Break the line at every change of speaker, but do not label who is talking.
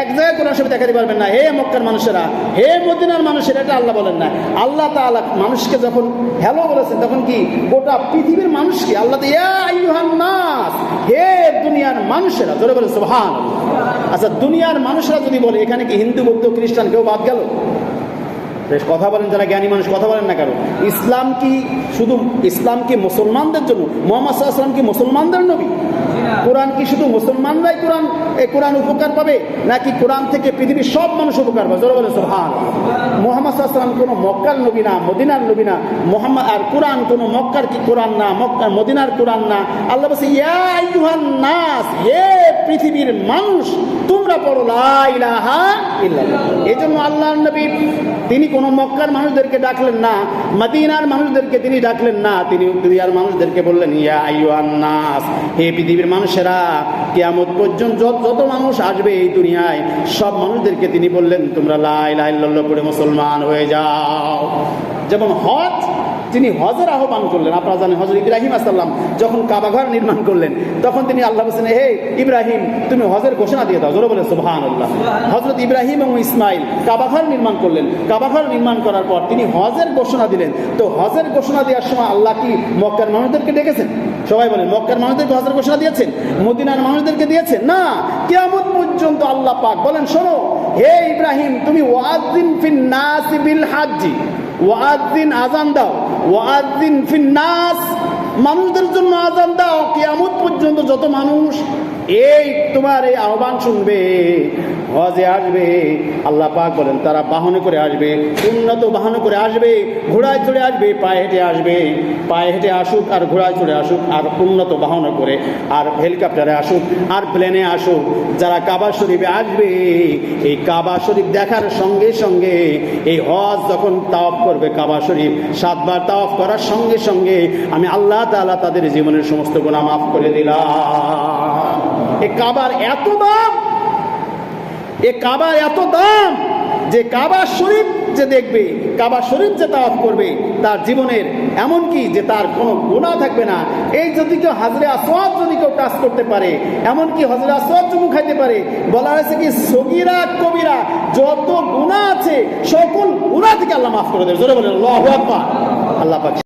এক জায়গায় কোরআন শরীফ দেখাতে পারবেন না। হে মক্কার মানুষেরা, হে মদিনার মানুষেরা, এটা আল্লাহ বলেন না। আল্লাহ তালা মানুষকে যখন হ্যালো বলেছেন, তখন কি গোটা পৃথিবীর মানুষকে আল্লাহ নাস, হে দুনিয়ার মানুষেরা, জোরে বলেছে ভান আচ্ছা দুনিয়ার মানুষরা যদি বলে, এখানে কি হিন্দু, বৌদ্ধ, খ্রিস্টান কেউ বাদ গেল? বেশ কথা বলেন যারা জ্ঞানী মানুষ, কথা বলেন না কেন? ইসলাম কি শুধু ইসলাম কি মুসলমানদের জন্য? মোহাম্মদ সাল্লাম কি মুসলমানদের নবী? কোরআন কি শুধু মুসলমানরাই কোরআন এই কোরআন উপকার পাবে? নাকি কোরআন থেকে পৃথিবীর সব মানুষ উপকার পাবে? জোরে বলে সোহান মোহাম্মদ সাল্লাম কোনো মক্কার নবী না, মদিনার নবী না। মোহাম্মদ, আর কোরআন কোনো মক্কার কি কোরআন না, মক্কার মদিনার কোরআন না। আল্লাহ বলছে, ইয়া নাস, হে পৃথিবীর মানুষ, তোমরা পড়ো লা ইলাহা ইল্লাল্লাহ। এই জন্য আল্লাহর নবী, তিনি কোনো মক্কার মানুষদেরকে ডাকলেন না, মদিনার মানুষদেরকে তিনি ডাকলেন না, তিনি দুনিয়ার মানুষদেরকে বললেন, ইয়া আইয়ুহান নাস, হে পৃথিবীর মানুষেরা, কেয়ামত পর্যন্ত যত যত মানুষ আসবে এই দুনিয়ায়, সব মানুষদেরকে তিনি বললেন, তোমরা লাই লাই লল্ল পড়ে মুসলমান হয়ে যাও। যেমন হজ তিনি হজের আহ্বান করলেন আপনারা জানেন হজর ইব্রাহিম আসাল্লাম যখন কাবাঘর নির্মাণ করলেন তখন তিনি আল্লাহ বলছেন হে ইব্রাহিম তুমি হজের ঘোষণা দিয়ে দাও জোরে বলে সুবহান আল্লাহ হজরত ইব্রাহিম এবং ইসমাইল কাবাঘর নির্মাণ করলেন। কাবাঘর নির্মাণ করার পর তিনি হজের ঘোষণা দিলেন। তো হজের ঘোষণা দেওয়ার সময় আল্লাহ কি মক্কার মানুষদেরকে ডেকেছেন? সবাই বলেন মক্কার মানুষদেরকে হজের ঘোষণা দিয়েছেন? মদিনার মানুষদেরকে দিয়েছেন? না কেমন পর্যন্ত আল্লাহ পাক বলেন শোনো হে ইব্রাহিম তুমি ওয়াজিন ফিন নাসি বিল হাজ্জি। ওয়াজিন আজান দাও ওয়াজিন ফিন্নাস। মানুষদের জন্য আজান দাও, কেয়ামত পর্যন্ত যত মানুষ এই তোমার এই আহ্বান শুনবে। হজে আসবে, আল্লাহ পাক বলেন, তারা বাহনে করে আসবে, উন্নত বাহনে করে আসবে, ঘোড়ায় চড়ে আসবে, পায়ে হেঁটে আসবে। পায়ে হেঁটে আসুক আর ঘোড়ায় চড়ে আসুক, আর উন্নত বাহনে করে, আর হেলিকপ্টারে আসুক, আর প্লেনে আসুক, যারা কাবা শরীফে আসবে, এই কাবা শরীফ দেখার সঙ্গে সঙ্গে, এই হজ যখন তাওয়াফ করবে কাবা শরীফ, সাতবার তাওয়াফ করার সঙ্গে সঙ্গে, আমি আল্লাহ তাআলা তাদের জীবনের সমস্ত গুণা মাফ করে দিলাম। এ কাবার এত দাম এ কাবার এত দাম যে কাবা শরীফ যে দেখবে কাবা শরীফ যে তাওয়াফ করবে, তার জীবনের এমন কি যে তার কোনো গুণা থাকবে না। এই যদি কেউ হাজরে আসওয়াদ যদি কেউ কাজ করতে পারে এমন কি হজরে আসওয়াদ চুমু খাইতে পারে বলা হয়েছে কি সগিরা, কবিরা, যত গুণা আছে, সকল গুণা থেকে আল্লাহ মাফ করে দেবে। জোরে বলেন, আল্লাহু আল্লাহ পাক